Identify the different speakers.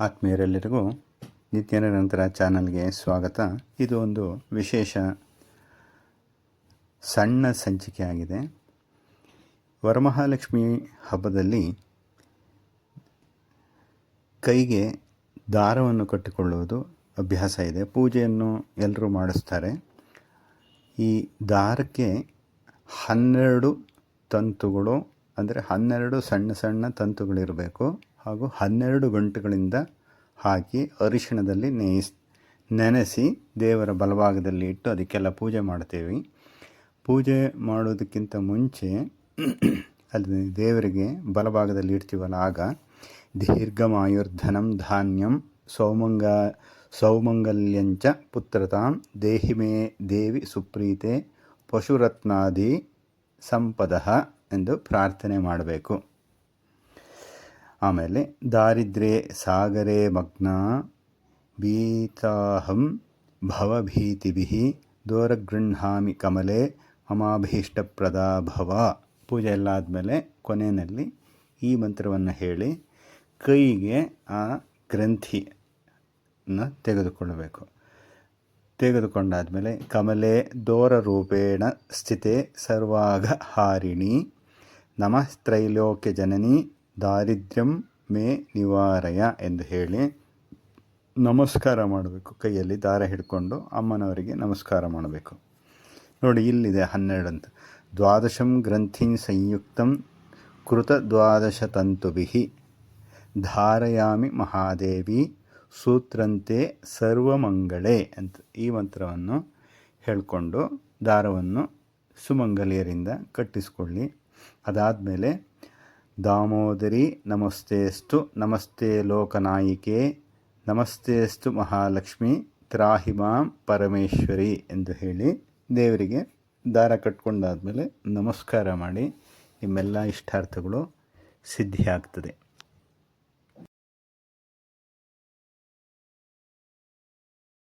Speaker 1: ಆತ್ಮೀಯರೆಲ್ಲರಿಗೂ ನಿತ್ಯ ನಿರಂತರ ಚಾನಲ್ಗೆ ಸ್ವಾಗತ. ಇದು ಒಂದು ವಿಶೇಷ ಸಣ್ಣ ಸಂಚಿಕೆ ಆಗಿದೆ. ವರಮಹಾಲಕ್ಷ್ಮಿ ಹಬ್ಬದಲ್ಲಿ ಕೈಗೆ ದಾರವನ್ನು ಕಟ್ಟಿಕೊಳ್ಳುವುದು ಅಭ್ಯಾಸ ಇದೆ. ಪೂಜೆಯನ್ನು ಎಲ್ಲರೂ ಮಾಡಿಸ್ತಾರೆ. ಈ ದಾರಕ್ಕೆ ಹನ್ನೆರಡು ತಂತುಗಳು, ಅಂದರೆ ಹನ್ನೆರಡು ಸಣ್ಣ ಸಣ್ಣ ತಂತುಗಳಿರಬೇಕು. ಹಾಗೂ ಹನ್ನೆರಡು ಗಂಟೆಗಳಿಂದ ಹಾಕಿ ಅರಿಶಿಣದಲ್ಲಿ ನೇಯಿಸ್ ನೆನೆಸಿ ದೇವರ ಬಲಭಾಗದಲ್ಲಿ ಇಟ್ಟು ಅದಕ್ಕೆಲ್ಲ ಪೂಜೆ ಮಾಡ್ತೇವೆ. ಪೂಜೆ ಮಾಡೋದಕ್ಕಿಂತ ಮುಂಚೆ ಅಲ್ಲಿ ದೇವರಿಗೆ ಬಲಭಾಗದಲ್ಲಿ ಇಡ್ತೀವಲ್ಲ, ಆಗ ದೀರ್ಘಮಾಯುರ್ಧನಂ ಧಾನ್ಯಂ ಸೌಮಂಗ, ಸೌಮಂಗಲ್ಯಂಚ ಪುತ್ರತಾಂ ದೇಹಿ ಮೇ ದೇವಿ ಸುಪ್ರೀತೆ ಪಶುರತ್ನಾದಿ ಸಂಪದ ಎಂದು ಪ್ರಾರ್ಥನೆ ಮಾಡಬೇಕು. ಆಮೇಲೆ ದಾರಿದ್ರ್ಯೆ ಸಾಗರೇ ಮಗ್ನ ಭೀತಾಹಂ ಭವಭೀತಿಭಿ ದೋರಗೃಹಾಮಿ ಕಮಲೆ ಮಮಾಭೀಷ್ಟಪ್ರದ ಭವ. ಪೂಜೆ ಎಲ್ಲ ಆದಮೇಲೆ ಕೊನೆಯಲ್ಲಿ ಈ ಮಂತ್ರವನ್ನು ಹೇಳಿ ಕೈಗೆ ಆ ಗ್ರಂಥಿನ ತೆಗೆದುಕೊಳ್ಳಬೇಕು. ತೆಗೆದುಕೊಂಡಾದಮೇಲೆ ಕಮಲೆ ದೋರರೂಪೇಣ ಸ್ಥಿತೆ ಸರ್ವಾಗ ಹಾರಿಣಿ ನಮಃ ತ್ರೈಲೋಕ್ಯ ಜನನಿ ದಾರಿದ್ರ್ಯಂ ಮೇ ನಿವಾರಯ ಎಂದು ಹೇಳಿ ನಮಸ್ಕಾರ ಮಾಡಬೇಕು. ಕೈಯಲ್ಲಿ ದಾರ ಹಿಡ್ಕೊಂಡು ಅಮ್ಮನವರಿಗೆ ನಮಸ್ಕಾರ ಮಾಡಬೇಕು. ನೋಡಿ, ಇಲ್ಲಿದೆ ಹನ್ನೆರಡಂತ. ದ್ವಾದಶಂ ಗ್ರಂಥಿ ಸಂಯುಕ್ತಂ ಕೃತ ದ್ವಾದಶ ತಂತುಭಿ ಧಾರಯಾಮಿ ಮಹಾದೇವಿ ಸೂತ್ರಂತೆ ಸರ್ವಮಂಗಳೆ ಅಂತ ಈ ಮಂತ್ರವನ್ನು ಹೇಳಿಕೊಂಡು ದಾರವನ್ನು ಸುಮಂಗಲಿಯರಿಂದ ಕಟ್ಟಿಸಿಕೊಳ್ಳಿ. ಅದಾದಮೇಲೆ ದಾಮೋದರಿ ನಮಸ್ತೆಸ್ತು ನಮಸ್ತೆ ಲೋಕನಾಯಿಕೆ ನಮಸ್ತೆಸ್ತು ಮಹಾಲಕ್ಷ್ಮಿ, ತ್ರಾಹಿಮಾಂ, ಪರಮೇಶ್ವರಿ ಎಂದು ಹೇಳಿ ದೇವರಿಗೆ ದಾರ ಕಟ್ಕೊಂಡಾದಮೇಲೆ ನಮಸ್ಕಾರ ಮಾಡಿ ನಿಮ್ಮೆಲ್ಲ ಇಷ್ಟಾರ್ಥಗಳು ಸಿದ್ಧಿಯಾಗ್ತದೆ.